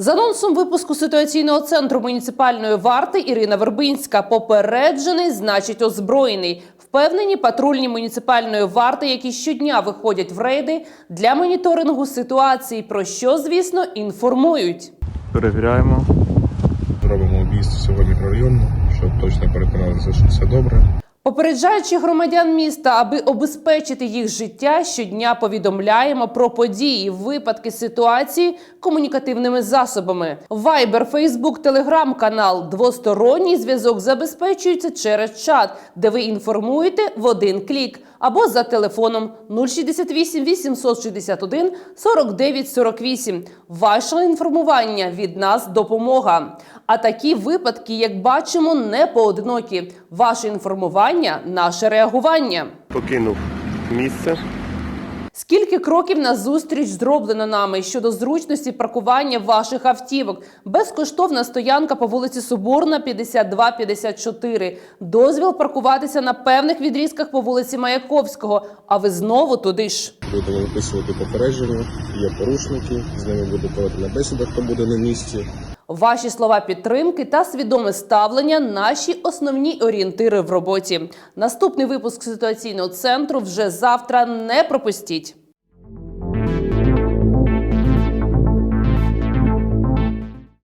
З анонсом випуску ситуаційного центру муніципальної варти Ірина Вербинська попереджений, значить озброєний. Впевнені патрульні муніципальної варти, які щодня виходять в рейди для моніторингу ситуації, про що, звісно, інформують. Перевіряємо. Зробимо об'їзд сьогодні мікрорайону, щоб точно переконалися, що все добре. Попереджаючи громадян міста, аби обезпечити їх життя, щодня повідомляємо про події, випадки ситуації комунікативними засобами. Вайбер, Фейсбук, Телеграм, канал, двосторонній зв'язок забезпечується через чат, де ви інформуєте в один клік або за телефоном 068 861 49 48. Ваше інформування від нас допомога. А такі випадки, як бачимо, не поодинокі. Ваше інформування наше реагування. Покинув місце. Скільки кроків на зустріч зроблено нами щодо зручності паркування ваших автівок? Безкоштовна стоянка по вулиці Соборна, 52-54. Дозвіл паркуватися на певних відрізках по вулиці Маяковського. А ви знову туди ж. Будемо виписувати попередження, є порушники, з ними буде проведена бесіда, хто буде на місці. Ваші слова підтримки та свідоме ставлення наші основні орієнтири в роботі. Наступний випуск ситуаційного центру вже завтра. Не пропустіть.